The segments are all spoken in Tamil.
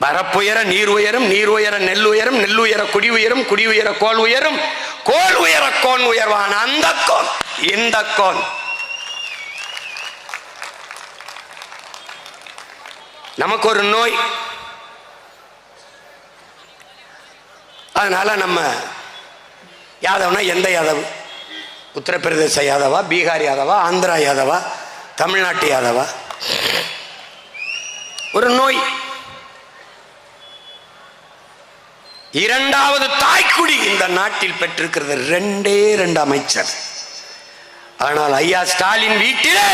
பரப்புயர நீர் உயரும் நீர் உயர நெல் உயரும் நெல் உயர குடி உயரும் குடி உயர கோல் உயரும். கோல் உயர கோன் உயர்வான அந்த கோன் இந்த கோன். நமக்கு ஒரு நோய். அதனால நம்ம யாதவ்னா எந்த யாதவ்? உத்தரப்பிரதேச யாதவா பீகார் யாதவா ஆந்திரா யாதவா தமிழ்நாட்டு யாதவா? ஒரு நோய். இரண்டாவது தாய்க்குடி இந்த நாட்டில் பெற்றிருக்கிறது ரெண்டே ரெண்டு அமைச்சர். ஆனால் ஐயா ஸ்டாலின் வீட்டிலே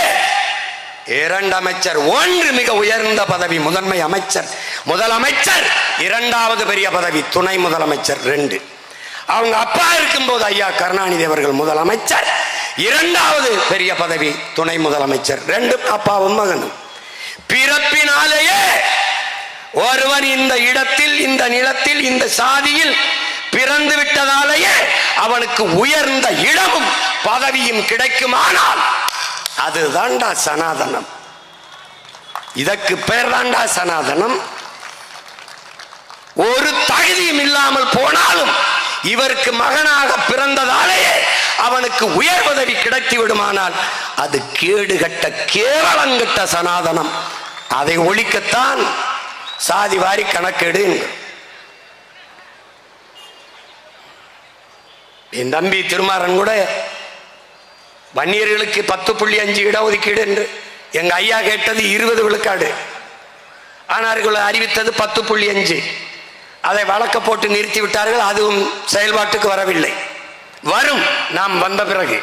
இரண்டு அமைச்சர் ஒன்று மிக உயர்ந்த பதவி முதன்மை அமைச்சர். முதலமைச்சர் இரண்டாவது பெரிய பதவி துணை முதலமைச்சர் ரெண்டு. அவங்க அப்பா இருக்கும்போது ஐயா கருணாநிதி அவர்கள் முதலமைச்சர் இரண்டாவது பெரிய பதவி துணை முதலமைச்சர் ரெண்டு அப்பாவும் மகனும். பிறப்பினாலேயே ஒருவன் இந்த இடத்தில் இந்த நிலத்தில் இந்த சாதியில் பிறந்து விட்டதாலேயே அவனுக்கு உயர்ந்த இடமும் பதவியும் கிடைக்குமானால் அதுதான்டா சனாதனம். இதற்கு பேர் தான்டா சனாதனம். ஒரு தகுதியும் இல்லாமல் போனாலும் இவருக்கு மகனாக பிறந்ததாலேயே அவனுக்கு உயர் பதவி கிடைத்து விடுமானால் அது கேடுகட்ட கேவலங்கட்ட சனாதனம். அதை ஒழிக்கத்தான் சாதி வாரி கணக்கெடு என் தம்பி திருமாறன் கூட வன்னியர்களுக்கு பத்து புள்ளி அஞ்சு இடஒதுக்கீடு என்று எங்க ஐயா கேட்டது இருபது விழுக்காடு. ஆனார்கள் அறிவித்தது பத்து புள்ளி அஞ்சு. அதை வழக்க போட்டு நிறுத்தி விட்டார்கள் அதுவும் செயல்பாட்டுக்கு வரவில்லை. வரும் நாம் வந்த பிறகு.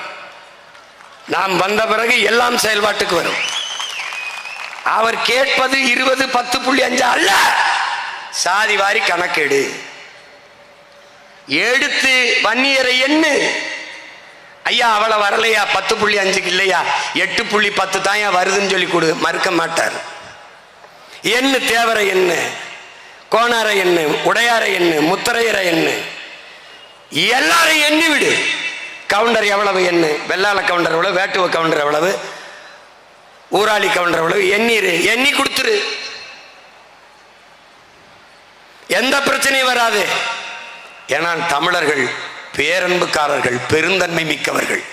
நாம் வந்த பிறகு எல்லாம் செயல்பாட்டுக்கு வரும். அவர் கேட்பது இருபது பத்து புள்ளி அஞ்சு அல்ல. சாதி வாரி கணக்கெடு. எடுத்து வன்னியரை எண்ணு. ஐயா அவளை வரலையா? பத்து புள்ளி அஞ்சுக்கு இல்லையா? எட்டு புள்ளி பத்து தான் ஏன் வருதுன்னு சொல்லி கொடு. மறுக்க மாட்டார். எண்ணு தேவரை எண்ணு. கோணாரை எண்ணு. உடையாரை எண்ணு. முத்தரையர எண்ணு. எல்லாரையும் எண்ணி விடு. கவுண்டர் எவ்வளவு எண்ணு? வெள்ளாள கவுண்டர் எவ்வளவு? வேட்டுவ கவுண்டர் எவ்வளவு? ஊராளி கவுண்டர் எவ்வளவு எண்ணிரு எண்ணி கொடுத்துரு. எந்த பிரச்சனையும் வராது. ஏன்னா தமிழர்கள் பேரன்புக்காரர்கள் பெருந்தன்மை மிக்கவர்கள்.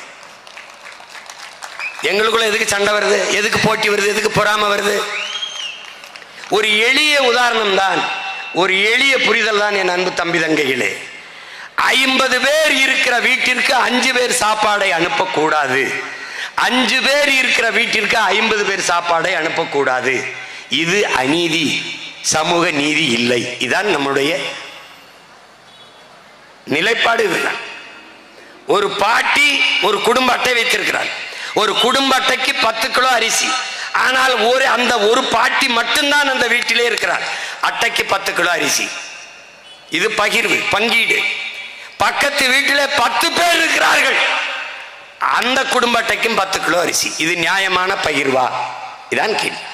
எங்களுக்குள்ள எதுக்கு சண்டை வருது? எதுக்கு போட்டி வருது? எதுக்கு பொறாம வருது? ஒரு எளிய உதாரணம் தான் ஒரு எளிய புரிதல் தான் என் அன்பு தம்பி தங்கைகளே. ஐம்பது பேர் இருக்கிற வீட்டிற்கு அஞ்சு பேர் சாப்பாடை அனுப்பக்கூடாது. அஞ்சு பேர் இருக்கிற வீட்டிற்கு ஐம்பது பேர் சாப்பாடை அனுப்பக்கூடாது. இது அநீதி. சமூக நீதி இல்லை. இதான் நம்முடைய நிலைப்பாடு இதுதான். ஒரு பாட்டி ஒரு குடும்ப அட்டை வைத்திருக்கிறார் ஒரு குடும்ப அட்டைக்கு பத்து கிலோ அரிசி. ஆனால் ஒரு அந்த ஒரு பாட்டி மட்டும்தான் அந்த வீட்டிலே இருக்கிறார் அட்டைக்கு பத்து கிலோ அரிசி. இது பகிர்வு பங்கீடு. பக்கத்து வீட்டிலே பத்து பேர் இருக்கிறார்கள். அந்த குடும்ப அட்டைக்கும் பத்து கிலோ அரிசி. இது நியாயமான பகிர்வா? இதான் கேள்வி.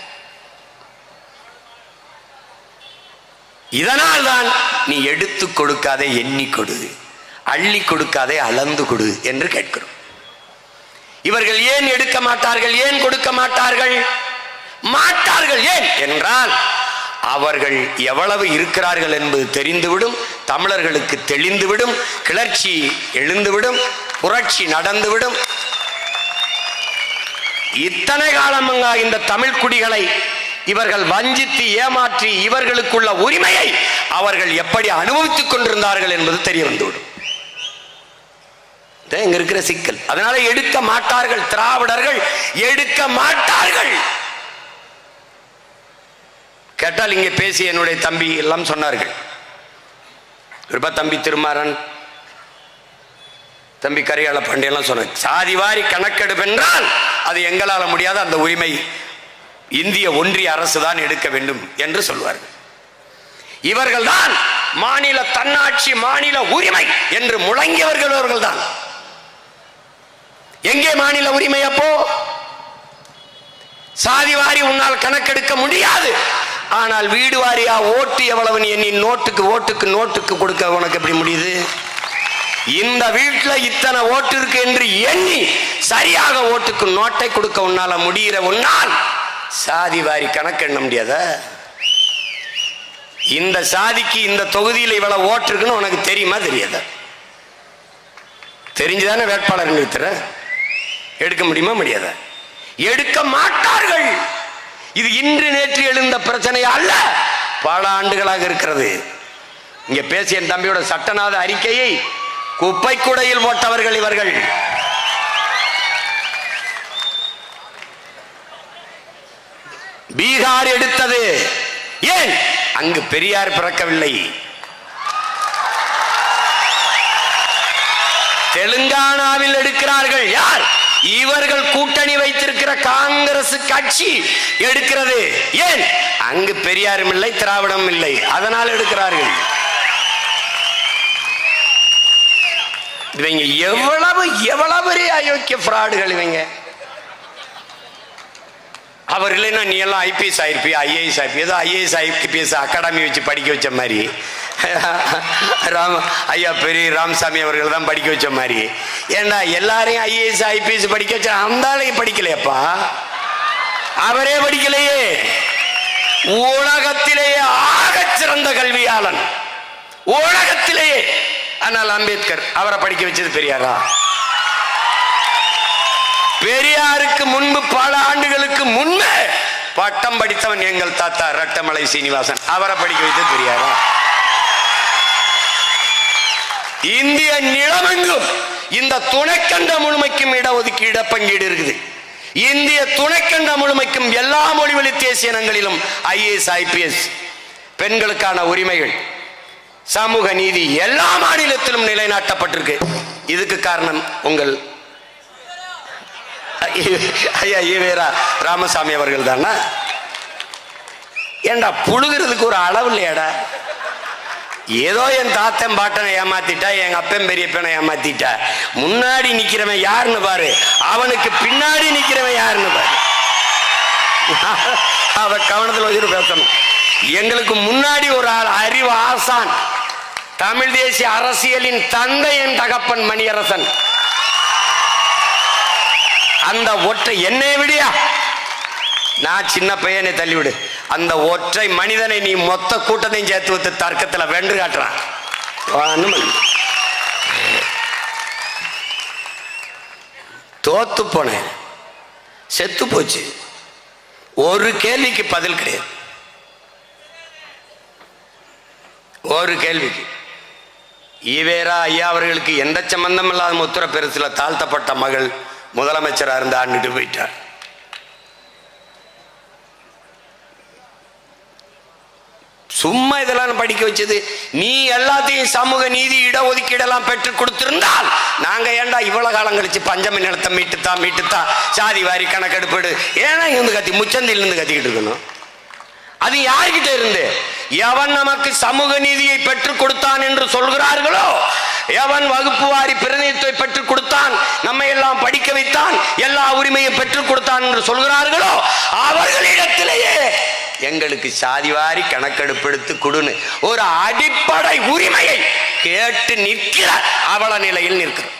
இதனால் தான் நீ எடுத்து கொடுக்காதே எண்ணி கொடு. அள்ளி கொடுக்காதே அளந்து கொடு என்று கேட்கிறோம். இவர்கள் ஏன் எடுக்க மாட்டார்கள்? ஏன் கொடுக்க மாட்டார்கள்? மாட்டார்கள் ஏன் என்றால் அவர்கள் எவ்வளவு இருக்கிறார்கள் என்பது தெரிந்துவிடும் தமிழர்களுக்கு தெளிந்துவிடும் கிளர்ச்சி எழுந்துவிடும் புரட்சி நடந்துவிடும். இத்தனை காலமாக இந்த தமிழ் குடிகளை இவர்கள் வஞ்சித்து ஏமாற்றி இவர்களுக்குள்ள உரிமையை அவர்கள் எப்படி அனுபவித்துக் கொண்டிருந்தார்கள் என்பது தெரிய வந்துவிடும். இங்க இருக்கிற சிக்கல். அதனால எடுக்க மாட்டார்கள் திராவிடர்கள் எடுக்க மாட்டார்கள். கேட்டால் இங்கே பேசிய என்னுடைய தம்பி எல்லாம் சொன்னார்கள். கிருபா தம்பி திருமாறன் தம்பி கரிகால பாண்டியெல்லாம் சொன்ன சாதி வாரி கணக்கெடுப்பு என்றால் அது எங்களால் முடியாத அந்த உரிமை இந்திய ஒன்றிய அரசு தான் எடுக்க வேண்டும் என்று சொல்வார்கள். இவர்கள்தான் மாநில தன்னாட்சி மாநில உரிமை என்று முழங்கியவர்கள் அவர்கள்தான். எங்கே மாநில உரிமை அப்போ? சாதி வாரி உன்னால் கணக்கெடுக்க முடியாது. ஆனால் வீடு வாரியா ஓட்டு எவ்வளவு நீ எண்ணி நோட்டுக்கு ஓட்டுக்கு நோட்டுக்கு கொடுக்க உனக்கு எப்படி முடியுது? இந்த வீட்டுல இத்தனை ஓட்டு இருக்கு என்று எண்ணி சரியாக ஓட்டுக்கு நோட்டை கொடுக்க உன்னால முடிகிற உன்னால் சாதி வாரி கணக்கு எண்ண முடியாத? இந்த சாதிக்கு இந்த தொகுதியில் இவ்வளவு ஓட்டு இருக்குன்னு உனக்கு தெரியுமா தெரியாத? தெரிஞ்சுதானே வேட்பாளர் நிறுத்துற? எடுக்க முடியுமா முடியாத? எடுக்க மாட்டார்கள். இது இன்று நேற்று எழுந்த பிரச்சனை அல்ல பல ஆண்டுகளாக இருக்கிறது. இங்க பேசிய என் தம்பியோட சட்டநாத அறிக்கையை குப்பை குடையில் போட்டவர்கள் இவர்கள். பீகார் எடுத்தது. ஏன்? அங்கு பெரியார் பிறக்கவில்லை. தெலுங்கானாவில் எடுக்கிறார்கள். யார்? இவர்கள் கூட்டணி வைத்திருக்கிற காங்கிரஸ் கட்சி எடுக்கிறது. ஏன்? அங்கு பெரியாரும் இல்லை திராவிடம் இல்லை. அதனால் எடுக்கிறார்கள். இவங்க எவ்வளவு எவ்வளவு பெரிய அயோக்கிய ஃப்ராடுகள் இவங்க. அவர் இல்லைன்னா நீ எல்லாம் ஐபிஎஸ் ஆயிருப்பியா? ஐஏஎஸ் ஆயிருப்பி ஏதோ ஐஏஎஸ் ஐபிஎஸ் அகாடமி வச்சு படிக்க வச்ச மாதிரி. ராம் ஐயா பெரிய ராமசாமி அவர்கள் தான் படிக்க வச்ச மாதிரி. ஏன்னா எல்லாரையும் ஐஏஎஸ் ஐபிஎஸ் படிக்க வச்ச அந்த ஆளையும் படிக்கலையப்பா? அவரே படிக்கலையே. உலகத்திலேயே ஆகச் சிறந்த கல்வியாளன். உலகத்திலேயே ஆனால் அம்பேத்கர் அவரை படிக்க வச்சது பெரியாரா? பெரியாருக்கு முன்பு பல ஆண்டுகளுக்கு முன்பு பட்டம் படித்தவன் எங்கள் தாத்தா ரட்டமலை சீனிவாசன். அவரை படிக்க வைத்தது பெரியாரா? இந்திய நிலமெங்கும் இந்த துணைக்கண்ட முழுமைக்கும் இடஒதுக்கீடு பங்கீடு இருக்குது. இந்திய துணைக்கண்ட முழுமைக்கும் எல்லா மொழிவழி தேசிய இனங்களிலும் ஐஏஎஸ் ஐபிஎஸ் பெண்களுக்கான உரிமைகள். சமூக நீதி எல்லா மாநிலத்திலும் நிலைநாட்டப்பட்டிருக்கு. இதுக்கு காரணம் உங்கள் ஐயா ஈவேரா ராமசாமி அவர்கள் தானா ஏண்டா புழுகிறதுக்கு ஒரு அளவு இல்லையாடா? ஏதோ என் தாத்தன் பாட்டனை ஏமாத்திட்டா எங்க அப்பன் பெரியப்பனை ஏமாத்திட்டா. முன்னாடி நிக்கிறவன் யாருன்னு பாரு. அவனுக்கு பின்னாடி நிக்கிறவன் யாருன்னு பாரு. அவ கவனத்தில் வச்சுட்டு பேசணும். எங்களுக்கு முன்னாடி ஒரு ஆள் அறிவு ஆசான். தமிழ் தேசிய அரசியலின் தந்தை என் தகப்பன் மணியரசன். அந்த ஒற்றை என்னை விடியா? நான் சின்ன பையனை தள்ளிவிடு. அந்த ஒற்றை மனிதனை நீ மொத்த கூட்டத்தையும் சேர்த்து வைத்து தர்க்கத்தில் வென்று காட்டுறான். தோத்து போனேன். செத்து போச்சு. ஒரு கேள்விக்கு பதில் கிடையாது. ஒரு கேள்விக்கு. ஈவேரா ஐயா அவர்களுக்கு எந்த சம்பந்தம் இல்லாத முத்திர பெருசுல தாழ்த்தப்பட்ட மகள் முதலமைச்சரா இருந்து ஆண்டுட்டு போயிட்டார். சும்மா இதெல்லாம் படிக்க வச்சது. நீ எல்லாத்தையும் சமூக நீதி இடஒதுக்கீடெல்லாம் பெற்று கொடுத்திருந்தால் நாங்க ஏன்டா இவ்வளவு காலம் கழிச்சு பஞ்சமி நிலத்தை மீட்டுத்தான் மீட்டுத்தான். சாதி வாரி கணக்கெடுப்பெடு. ஏன்னா இருந்து கத்தி முச்சந்தில இருந்து கத்திக்கிட்டு இருக்கணும். அது யார்கிட்ட இருந்து? எவன் நமக்கு சமூக நீதியை பெற்றுக் கொடுத்தான் என்று சொல்கிறார்களோ எவன் வகுப்பு வாரி பிரதிநிதித்துவை பெற்றுக் கொடுத்தான் நம்மை எல்லாம் படிக்க வைத்தான் எல்லா உரிமையும் பெற்றுக் கொடுத்தான் என்று சொல்கிறார்களோ அவர்களிடத்திலேயே எங்களுக்கு சாதிவாரி கணக்கெடுப்பெடுத்து கொடுன்னு ஒரு அடிப்படை உரிமையை கேட்டு நிற்கிற அவல நிலையில் நிற்கிறோம்.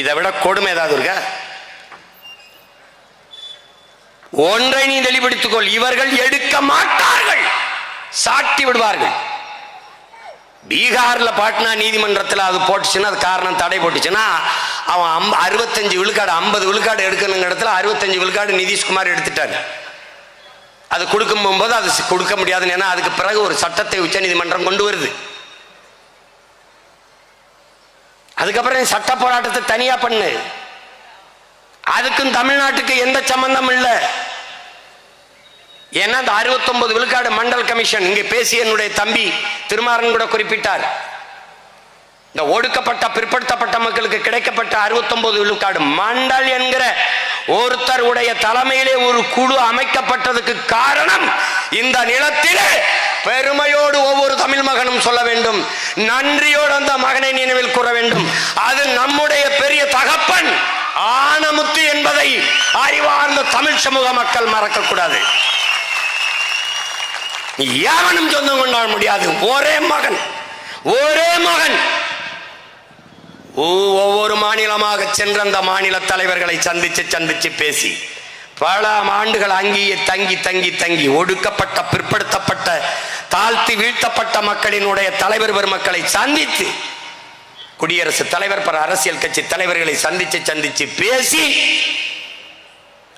இதை விட கொடுமை ஏதாவது இருக்க? ஒன்றை நீ தெளிவுபடுத்திக் கொள் இவர்கள் எடுக்க மாட்டார்கள். சாட்டி விடுவார்கள். பீகாரில் பாட்னா நீதிமன்றத்தில் அது போட்டுச்சுன்னா அது காரணம் தடை போட்டுச்சுன்னா அவன் அம் அறுபத்தஞ்சு விழுக்காடு ஐம்பது விழுக்காடு எடுக்கணுங்க இடத்துல அறுபத்தஞ்சு விழுக்காடு நிதிஷ்குமார் எடுத்துட்டாரு. அது கொடுக்கும் போகும்போது அது கொடுக்க முடியாதுன்னு ஏன்னா அதுக்கு பிறகு ஒரு சட்டத்தை உச்சநீதிமன்றம் கொண்டு வருது. அதுக்கப்புறம் சட்ட போராட்டத்தை தனியாக பண்ணு. அதுக்கும் தமிழ்நாட்டுக்கு எந்த சம்பந்தம் இல்லை. ஏன்னா அந்த 69 விழுக்காடு மண்டல் கமிஷன் இங்கே பேசிய என்னுடைய தம்பி திருமாறன் கூட குறிப்பிட்டார். இந்த ஒடுக்கப்பட்ட பிற்படுத்தப்பட்ட மக்களுக்கு கிடைக்கப்பட்ட 69 விழுக்காடு மண்டல் என்கிற ஒருத்தர் உடைய தலைமையிலே ஒரு குழு அமைக்கப்பட்டதுக்கு காரணம் இந்த நிலத்திலே பெருமையோடு ஒவ்வொரு தமிழ் மகனும் சொல்ல வேண்டும். நன்றியோடு அந்த மகனை நினைவில் கூற வேண்டும். அது நம்முடைய பெரிய தகப்பன் ஆனமுத்து என்பதை அறிவார்ந்த தமிழ் சமூக மக்கள் மறக்கக்கூடாது. எவனும் சொந்தம் கொண்டாட முடியாது. ஒரே மகன். ஒரே மகன். ஒவ்வொரு மாநிலமாக சென்ற அந்த மாநில தலைவர்களை சந்திச்சு சந்திச்சு பேசி பல ஆண்டுகள் அங்கேயே தங்கி தங்கி தங்கி ஒடுக்கப்பட்ட பிற்படுத்தப்பட்ட தாழ்த்தி வீழ்த்தப்பட்ட மக்களினுடைய தலைவர் பெருமக்களை சந்தித்து குடியரசுத் தலைவர் பல அரசியல் கட்சி தலைவர்களை சந்திச்சு சந்திச்சு பேசி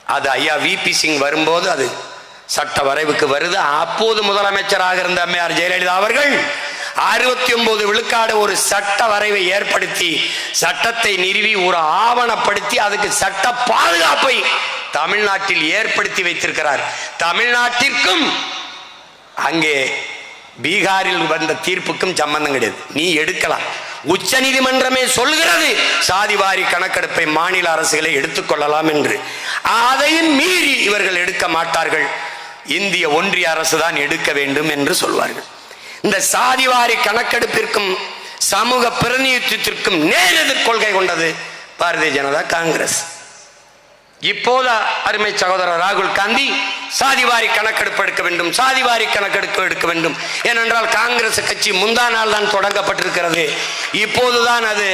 அது ஐயா விபி சிங் வரும்போது அது சட்ட வரைவுக்கு வருது. அப்போது முதலமைச்சராக இருந்த அம்மையார் ஜெயலலிதா அவர்கள் அறுபத்தி ஒன்பது விழுக்காடு ஒரு சட்ட வரைவை ஏற்படுத்தி சட்டத்தை நிறுவி ஒரு ஆவணப்படுத்தி அதுக்கு சட்ட பாதுகாப்பை தமிழ்நாட்டில் ஏற்படுத்தி வைத்திருக்கிறார். தமிழ்நாட்டிற்கும் அங்கே பீகாரில் வந்த தீர்ப்புக்கும் சம்பந்தம் கிடையாது. நீ எடுக்கலாம். உச்ச நீதிமன்றமே சொல்கிறது சாதிவாரி கணக்கெடுப்பை மாநில அரசுகளை எடுத்துக்கொள்ளலாம் என்று. அதையும் மீறி இவர்கள் எடுக்க மாட்டார்கள். இந்திய ஒன்றிய அரசு தான் எடுக்க வேண்டும் என்று சொல்வார்கள். இந்த சாதிவாரி கணக்கெடுப்பிற்கும் சமூக பிரதிநிதித்துவத்திற்கும் நேர் கொள்கை கொண்டது பாரதிய ஜனதா காங்கிரஸ். இப்போது அருமை சகோதரர் ராகுல் காந்தி சாதிவாரி கணக்கெடுப்பு எடுக்க வேண்டும் சாதிவாரி கணக்கெடுப்பு எடுக்க வேண்டும். ஏனென்றால் காங்கிரஸ் கட்சி முந்தா நாள் தான் தொடங்கப்பட்டிருக்கிறது. இப்போதுதான் அது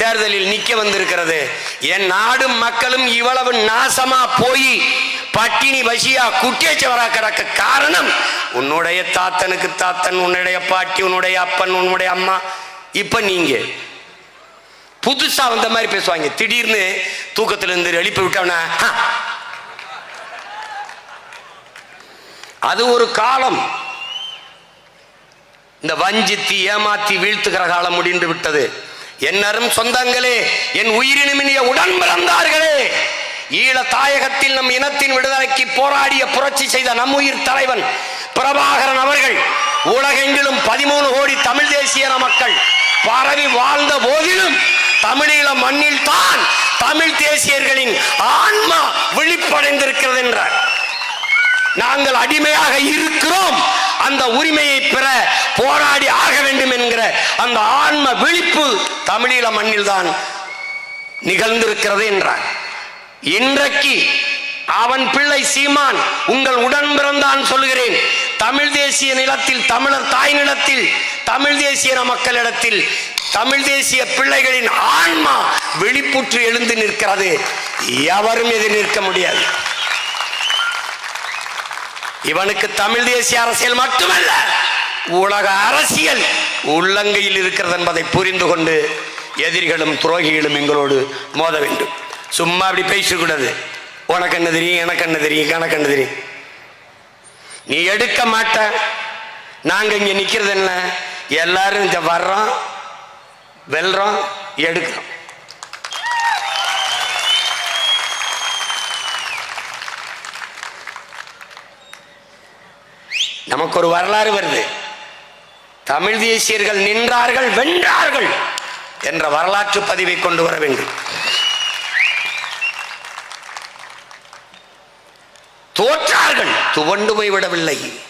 தேர்தலில் நிற்க வந்திருக்கிறது. என் நாடும் மக்களும் இவ்வளவு நாசமா போய் பட்டினி பசியா குட்டியச்சவரா கிடக்க காரணம் உன்னுடைய தாத்தனுக்கு தாத்தன் உன்னுடைய பாட்டி உன்னுடைய அப்பன் உன்னுடைய அம்மா. இப்ப நீங்க. புதுசா வந்த மாதிரி பேசுவாங்க. திடீர்னு தூக்கத்துல இருந்து எழுப்பி விட்டவன அது ஒரு காலம். இந்த வஞ்சித்தி ஏமாத்தி வீழ்த்துகிற காலம் முடிந்து விட்டது. என்னரும் சொந்தங்களே என் உயிரினுமினிய உடன் பிறந்தார்களே. ஈழ தாயகத்தில் நம் இனத்தின் விடுதலைக்கு போராடிய புரட்சி செய்த நம் உயிர் தலைவன் பிரபாகரன் அவர்கள் உலகெங்கிலும் பதிமூணு கோடி தமிழ் தேசிய மக்கள் பரவி வாழ்ந்த போதிலும் தமிழீழ மண்ணில் தான் தமிழ் தேசியர்களின் ஆன்மா விழிப்படைந்திருக்கிறது என்றார். நாங்கள் அடிமையாக இருக்கிறோம். அந்த உரிமையை பெற போராடி ஆக வேண்டும் என்கிற அந்த ஆன்ம விழிப்பு தமிழீழ மண்ணில் தான் நிகழ்ந்திருக்கிறது என்றார். இன்றைக்கு அவன் பிள்ளை சீமான் உங்கள் உடன் பிறந்தான் சொல்லுகிறேன். தமிழ் தேசிய நிலத்தில் தமிழர் தாய் நிலத்தில் தமிழ் தேசிய மக்களிடத்தில் தமிழ் தேசிய பிள்ளைகளின் ஆன்மா வெளிப்புற்று எழுந்து நிற்கிறது. எவரும் எதிர் நிற்க முடியாது. இவனுக்கு தமிழ் தேசிய அரசியல் மட்டுமல்ல உலக அரசியல் உள்ளங்கையில் இருக்கிறது என்பதை புரிந்து கொண்டு எதிரிகளும் துரோகிகளும் எங்களோடு மோத வேண்டும். சும்மா அப்படி பேசக்கூடாது உனக்கு என்ன தெரியும் எனக்கு என்ன தெரியும் கணக்கு என்ன தெரியும். நீ எடுக்க மாட்ட. நாங்க இங்க நிக்கிறது என்ன? எல்லாரும் இந்த வர்றோம் வெல்றோம் எடுக்கிறோம். நமக்கு ஒரு வரலாறு வருது. தமிழ் தேசியர்கள் நின்றார்கள் வென்றார்கள் என்ற வரலாற்று பதிவை கொண்டு வர வேண்டும். தோற்றார்கள். துவண்டு போய் விடவில்லை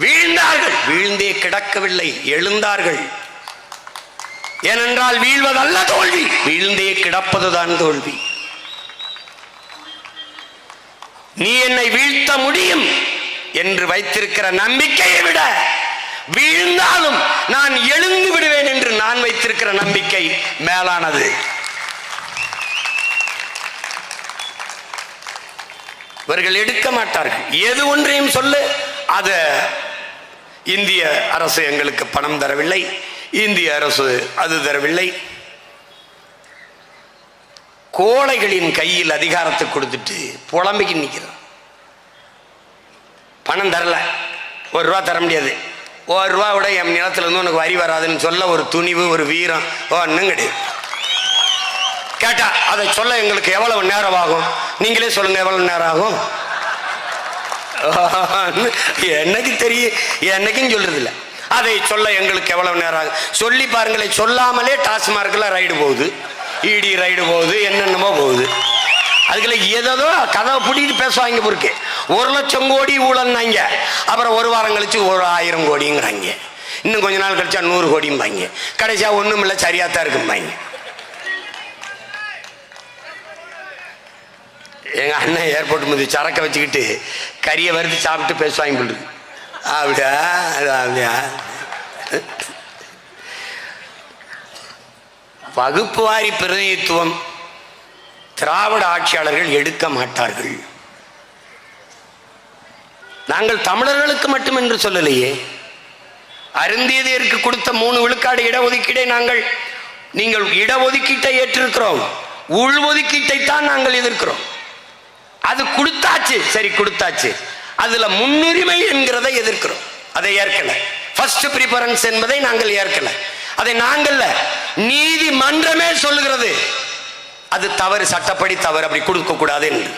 வீழ்ந்தார்கள். வீழ்ந்தே கிடக்கவில்லை. எழுந்தார்கள். ஏனென்றால் வீழ்வதல்ல தோல்வி. வீழ்ந்தே கிடப்பதுதான் தோல்வி. நீ என்னை வீழ்த்த முடியும் என்று வைத்திருக்கிற நம்பிக்கையை விட வீழ்ந்தாலும் நான் எழுந்து விடுவேன் என்று நான் வைத்திருக்கிற நம்பிக்கை மேலானது. இவர்கள் எடுக்க மாட்டார்கள். எது ஒன்றையும் சொல்லு. அத இந்திய அரசு எங்களுக்கு பணம் தரவில்லை. இந்திய அரசு அது தரவில்லை. கோழைகளின் கையில் அதிகாரத்தை கொடுத்துட்டு புலம்பிக்கு நிற்கிறான். பணம் தரல. ஒரு ரூபா தர முடியாது. ஒரு ரூபா விட என் நிலத்துல இருந்து உனக்கு வரி வராதுன்னு சொல்ல ஒரு துணிவு ஒரு வீரம். ஒன்றும் கிடையாது. கேட்டா அதை சொல்ல எங்களுக்கு எவ்வளவு நேரம் ஆகும் நீங்களே சொல்லுங்க எவ்வளவு நேரம் ஆகும் என்னைக்கு தெரியும் என்னைக்கும் சொல்றது இல்லை அதை சொல்ல எங்களுக்கு எவ்வளவு நேரம் ஆகும் சொல்லி பாருங்களேன் சொல்லாமலே டாஸ்மார்க்ல ரைடு போகுது. இடி ரைடு போகுது என்னென்னமோ போகுது. அதுக்குள்ள ஏதோ கதவை பிடிக்கிட்டு பேசுவாங்க பொறுக்கு ஒரு லட்சம் கோடி ஊழல்னாங்க. அப்புறம் ஒரு வாரம் கழிச்சு ஒரு ஆயிரம் கோடிங்கிறாங்க. இன்னும் கொஞ்ச நாள் கழிச்சா நூறு கோடிம்பாங்க. கடைசியா ஒண்ணும் இல்லை சரியாத்தான் இருக்கும்பாங்க. எங்கள் அண்ணன் ஏர்போர்ட் முதி சரக்க வச்சுக்கிட்டு கறியை வறுத்து சாப்பிட்டு பேசுவாங்க போட்டு அப்படியா? அப்படியா? வகுப்பு வாரி பிரதிநிதித்துவம் திராவிட ஆட்சியாளர்கள் எடுக்க மாட்டார்கள். நாங்கள் தமிழர்களுக்கு மட்டும் என்று சொல்லலையே. அருந்தியதற்கு கொடுத்த மூணு விழுக்காடு இடஒதுக்கீடை நாங்கள் நீங்கள் இடஒதுக்கீட்டை ஏற்றிருக்கிறோம். உள்ஒதுக்கீட்டை தான் நாங்கள் எதிர்க்கிறோம். அது கொடுத்தாச்சு. சரி கொடுத்தாச்சு. அதுல முன்னுரிமை என்கிறதை எதிர்க்கிறோம். அதை ஏற்கல. ஃபர்ஸ்ட் ப்ரிஃபரன்ஸ் என்பதை நாங்கள் ஏற்கல. அதை நாங்கள்ல நீதிமன்றமே சொல்லுகிறது. அது தவறு சட்டப்படி தவறு அப்படி கொடுக்க கூடாது என்று.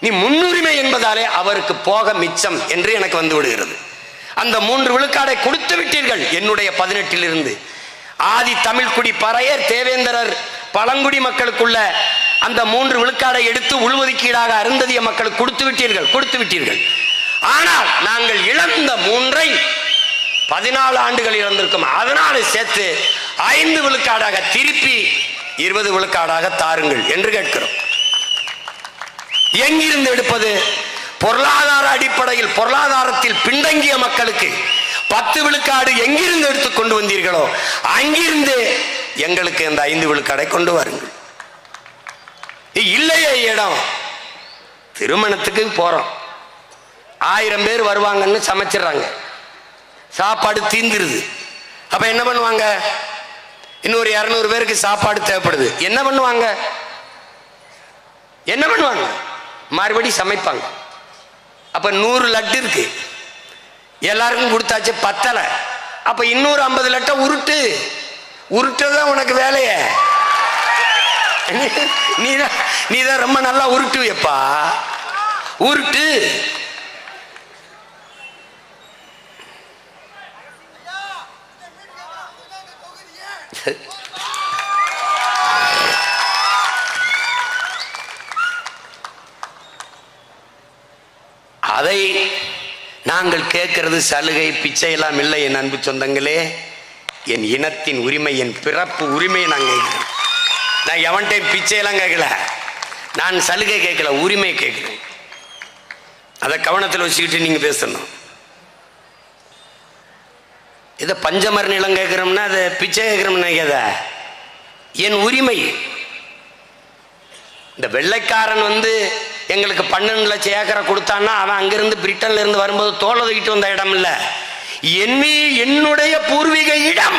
நீ முன்னுரிமை என்பதாலே அவருக்கு போக மிச்சம் என்று எனக்கு வந்து விடுகிறது. அந்த மூன்று விழுக்காடை கொடுத்து விட்டீர்கள் என்னுடைய பதினெட்டில் இருந்து ஆதி தமிழ்குடி பறையர் தேவேந்திரர் பழங்குடி மக்களுக்குள்ள அந்த மூன்று விழுக்காடை எடுத்து உள்ஒதுக்கீடாக அருந்ததிய மக்களுக்கு கொடுத்து விட்டீர்கள் கொடுத்து விட்டீர்கள். ஆனால் நாங்கள் இழந்த மூன்றை பதினாலு ஆண்டுகள் இழந்திருக்கும். அதனால சேர்த்து ஐந்து விழுக்காடாக திருப்பி இருபது விழுக்காடாக தாருங்கள் என்று கேட்கிறோம். எங்கிருந்து எடுப்பது? பொருளாதார அடிப்படையில் பொருளாதாரத்தில் பின்தங்கிய மக்களுக்கு பத்து விழுக்காடு எங்கிருந்து எடுத்து கொண்டு வந்தீர்களோ அங்கிருந்து எங்களுக்கு இந்த ஐந்து விழுக்காடை கொண்டு வாருங்கள். இல்லையே இடம். திருமணத்துக்கு போறோம். ஆயிரம் பேர் வருவாங்கன்னு சமைச்சிடுறாங்க. சாப்பாடு தீந்துருது. அப்ப என்ன பண்ணுவாங்க? இன்னொரு இரநூறு பேருக்கு சாப்பாடு தேவைப்படுது. என்ன பண்ணுவாங்க? என்ன பண்ணுவாங்க? மறுபடி சமைப்பாங்க. அப்ப நூறு லட்டு இருக்கு. எல்லாருக்கும் கொடுத்தாச்சு பத்தலை. அப்ப இன்னொரு ஐம்பது லட்டை உருட்டு. உருட்டுதான் உனக்கு வேலையை. நீதான் நீதான் ரொம்ப நல்லா உருட்டுவியப்பா. உருட்டு. அதை நாங்கள் கேட்கிறது சலுகை பிச்சை எல்லாம் இல்லை என் அன்பு சொந்தங்களே. என் இனத்தின் உரிமை என் பிறப்பு உரிமையை நாங்கள் கேட்கிறோம் நான் எவன்கிட்ட பிச்சையெல்லாம் கேட்கல. நான் சலுகை கேட்கல உரிமை கேட்குறேன் அதை கவனத்தில் வச்சுக்கிட்டு நீங்கள் பேசணும். இதை பஞ்சமர நிலம் கேட்குறோம்னா அதை பிச்சை கேட்குறோம்னா கேத என் உரிமை. இந்த வெள்ளைக்காரன் வந்து எங்களுக்கு பன்னெண்டு லட்சம் ஏக்கரை கொடுத்தான்னா அவன் அங்கிருந்து பிரிட்டன்ல இருந்து வரும்போது தோலை தூக்கிட்டு வந்த இடம் இல்லை என் என்னுடைய பூர்வீக இடம்.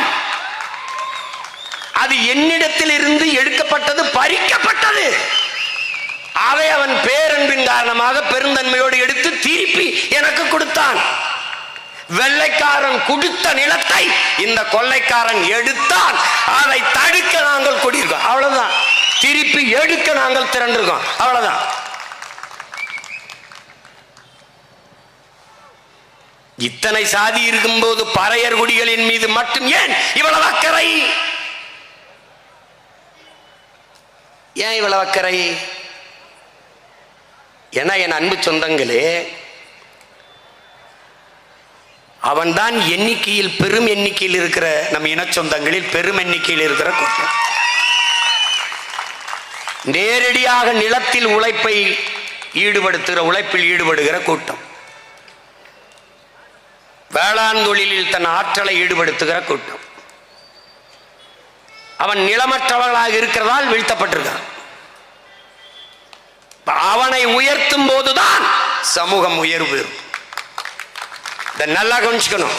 அது என்னிடத்தில் இருந்து எடுக்கப்பட்டது பறிக்கப்பட்டது. அதை அவன் பேரன்பின் காரணமாக பெருந்தன்மையோடு எடுத்து திருப்பி எனக்கு கொடுத்தான். வெள்ளைக்காரன் கொடுத்த நிலத்தை இந்த கொள்ளைக்காரன் எடுத்தான். அதை தடுக்க நாங்கள் கூடியிருக்கோம். அவ்வளவுதான். திருப்பி எடுக்க நாங்கள் திரண்டிருக்கோம். அவ்வளவுதான். இத்தனை சாதி இருக்கும்போது பறையர் குடிகளின் மீது மட்டும் ஏன் இவ்வளவு அக்கறை? ஏன் இவ்வளவு அக்கறை? ஏன்னா என் அன்பு சொந்தங்களே அவன்தான் எண்ணிக்கையில் பெரும் எண்ணிக்கையில் இருக்கிற நம் இன சொந்தங்களில் பெரும் எண்ணிக்கையில் இருக்கிற கூட்டம் நேரடியாக நிலத்தில் உழைப்பை ஈடுபடுத்துகிற உழைப்பில் ஈடுபடுகிற கூட்டம். வேளாண் தொழிலில் தன் ஆற்றலை ஈடுபடுத்துகிற கூட்டம். அவன் நிலமற்றவர்களாக இருக்கிறதால் வீழ்த்தப்பட்டிருக்கான் அவனை உயர்த்தும் போதுதான் சமூகம் உயர்வு இதை நல்லா கவனிச்சுக்கணும்.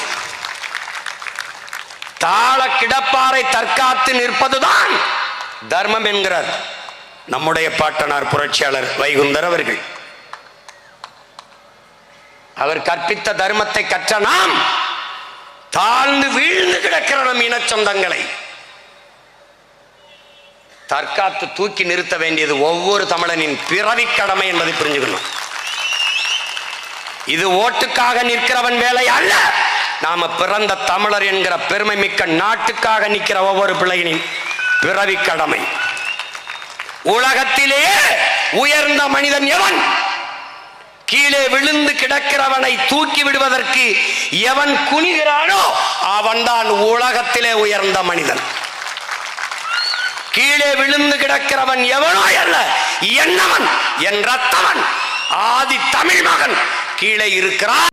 தாள கிடப்பாரை தற்காத்து நிற்பதுதான் தர்மம் என்கிறார் நம்முடைய பாட்டனார் புரட்சியாளர் வைகுந்தர் அவர்கள். அவர் கற்பித்த தர்மத்தை கற்ற நாம் தாழ்ந்து வீழ்ந்து கிடக்கிற நம் இன சொந்தங்களை. தற்காத்து தூக்கி நிறுத்த வேண்டியது ஒவ்வொரு தமிழனின் பிறவி கடமை என்பதை புரிஞ்சுக்கணும். இது ஓட்டுக்காக நிற்கிறவன் வேலை அல்ல. நாம பிறந்த தமிழர் என்கிற பெருமை மிக்க நாட்டுக்காக நிற்கிற ஒவ்வொரு பிள்ளையினின் பிறவி கடமை. உலகத்திலே உயர்ந்த மனிதன் எவன்? கீழே விழுந்து கிடக்கிறவனை தூக்கி விடுவதற்கு எவன் குனிகிறானோ அவன்தான் உலகத்திலே உயர்ந்த மனிதன். கீழே விழுந்து கிடக்கிறவன் எவனோ அல்ல. என்னவன்? என் ரத்தவன் ஆதி தமிழ் மகன். கீழே இருக்கிறான்.